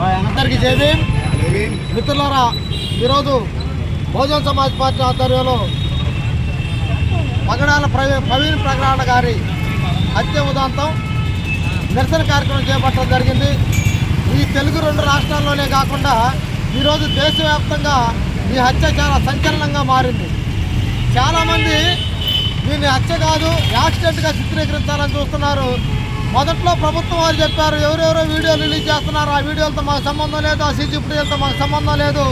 అందరికీ జేబీ మిత్రులారా ఈరోజు బహుజన సమాజ్ పార్టీ ఆధ్వర్యంలో పగడాల ప్రవీ- ప్రవీణ్ ప్రగడాల గారి హత్య ఉదాంతం నిరసన కార్యక్రమం చేపట్టడం జరిగింది. ఈ తెలుగు రెండు రాష్ట్రాల్లోనే కాకుండా ఈరోజు దేశవ్యాప్తంగా ఈ హత్య చాలా సంచలనంగా మారింది. చాలామంది దీన్ని హత్య కాదు యాక్సిడెంట్గా చిత్రీకరించాలని చూస్తున్నారు. మొదట్లో ప్రభుత్వం వారు చెప్పారు ఎవరెవరో వీడియోలు రిలీజ్ చేస్తున్నారు ఆ వీడియోలతో మాకు సంబంధం లేదు ఆ సీసీ ఫుటేజ్తో మాకు సంబంధం లేదు.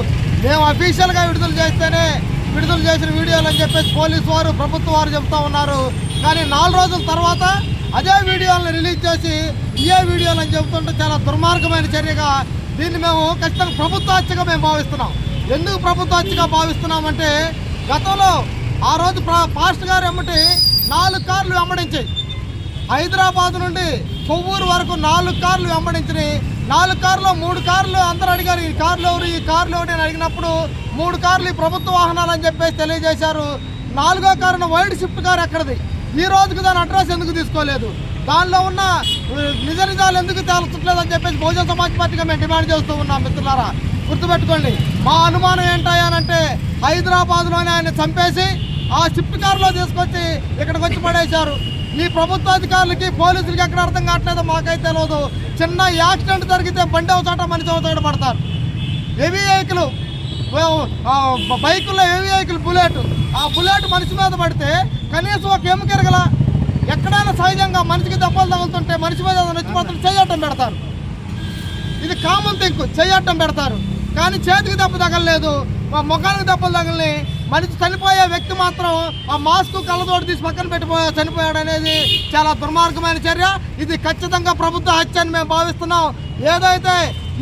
మేము అఫీషియల్గా విడుదల చేస్తేనే విడుదల చేసిన వీడియోలు అని చెప్పేసి పోలీసు వారు ప్రభుత్వం వారు చెప్తా ఉన్నారు. కానీ నాలుగు రోజుల తర్వాత అదే వీడియోలను రిలీజ్ చేసి ఇయే వీడియోలు అని చెబుతుంటే చాలా దుర్మార్గమైన చర్యగా దీన్ని మేము ఖచ్చితంగా ప్రభుత్వ మేము భావిస్తున్నాం. ఎందుకు ప్రభుత్వ భావిస్తున్నామంటే గతంలో ఆ రోజు ప్రా- పాస్టర్ గారు ఎమ్మటి నాలుగు కార్లు వెంబడించాయి. హైదరాబాద్ నుండి కొవ్వూరు వరకు నాలుగు కార్లు వెంబడించినాయి. నాలుగు కార్లు మూడు కార్లు అందరూ అడిగారు ఈ కార్లు ఎవరు? ఈ కార్లు ఎవరు? అని అడిగినప్పుడు మూడు కార్లు ఈ ప్రభుత్వ వాహనాలు అని చెప్పేసి తెలియజేశారు. నాలుగో కారున వైడ్ షిఫ్ట్ కారు ఎక్కడిది? ఈ రోజుకి దాని అడ్రస్ ఎందుకు తీసుకోలేదు? దానిలో ఉన్న నిజ నిజాలు ఎందుకు తేల్చట్లేదు అని చెప్పేసి బహుజన సమాజ్ పార్టీగా మేము డిమాండ్ చేస్తూ ఉన్నాం మిత్రులారా. గుర్తుపెట్టుకోండి మా అనుమానం ఏంటంటే హైదరాబాద్లోనే ఆయన చంపేసి ఆ షిఫ్ట్ కారులో తీసుకొచ్చి ఇక్కడికి వచ్చి పడేశారు. ఈ ప్రభుత్వ అధికారులకి పోలీసులకి ఎక్కడ అర్థం కావట్లేదో మాకైతే తెలియదు చిన్న యాక్సిడెంట్ జరిగితే బండి అవచాట మనిషి అవచాట పడతారు. హెవీ వెహికల్ బైకుల్లో హెవీ వెహికల్ బుల్లెట్. ఆ బుల్లెట్ మనిషి మీద పడితే కనీసం ఒక ఎముకెరగల ఎక్కడైనా సహజంగా మనిషికి దెబ్బలు తగులుతుంటే మనిషి మీద నచ్చి పడుతుంటే చేయటం పెడతారు. ఇది కామన్ థింక్ చేయటం పెడతారు. కానీ చేతికి దెబ్బ తగలలేదు. మా ముఖానికి దెబ్బలు తగలని మనిషి చనిపోయే వ్యక్తి మాత్రం ఆ మాస్క్ కళ్ళతోటి తీసి పక్కన పెట్టిపోయా చనిపోయాడు అనేది చాలా దుర్మార్గమైన చర్య. ఇది ఖచ్చితంగా ప్రభుత్వ హత్య అని మేము భావిస్తున్నాం. ఏదైతే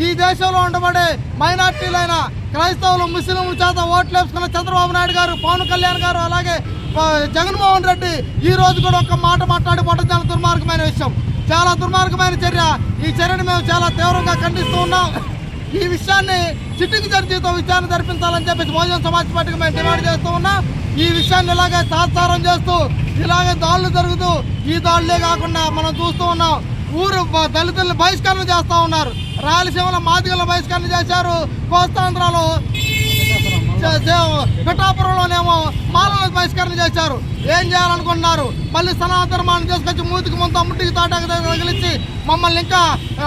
ఈ దేశంలో ఉండబడే మైనార్టీలైన క్రైస్తవులు ముస్లింలు చేత ఓట్లు వేసుకున్న చంద్రబాబు నాయుడు గారు పవన్ కళ్యాణ్ గారు అలాగే జగన్మోహన్ రెడ్డి ఈ రోజు కూడా ఒక మాట మాట్లాడిపోవడం చాలా దుర్మార్గమైన విషయం. చాలా దుర్మార్గమైన చర్య. ఈ చర్యను మేము చాలా తీవ్రంగా ఖండిస్తూ ఉన్నాం. ఈ విషయాన్ని సిట్టింగ్ జడ్జితో విచారణ జరిపించాలని చెప్పేసి బహుజన సమాజ్ పార్టీకి మేము డిమాండ్ చేస్తూ ఉన్నాం. ఈ విషయాన్ని ఇలాగే తాత్సారం చేస్తూ ఇలాగే దాడులు జరుగుతూ ఈ దాడులే కాకుండా మనం చూస్తూ ఉన్నాం. ఊరు బ- దళితుల్ని బహిష్కరణ చేస్తూ ఉన్నారు. రాయలసీమలో మాదిగల బహిష్కరణ చేశారు కోస్తాంధ్రలో. పిఠాపురంలోనేమో మాలను బహిష్కరణ చేశారు. ఏం చేయాలనుకున్నారు మళ్ళీ సనాతనమాన్ని తీసుకొచ్చి మూతికి ముందు ముట్టికి తాటాకు తగిలించి మమ్మల్ని ఇంకా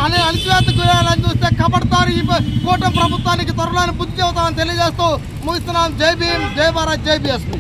అనే అణిచివేత గురేయాలని చూస్తే కబడతారు. ఈ కూటమి ప్రభుత్వానికి త్వరలోనే బుద్ధి చెబుతామని తెలియజేస్తూ ముగిస్తున్నాం. జై భీమ్ జై భారత్ జై బీఎస్పీ.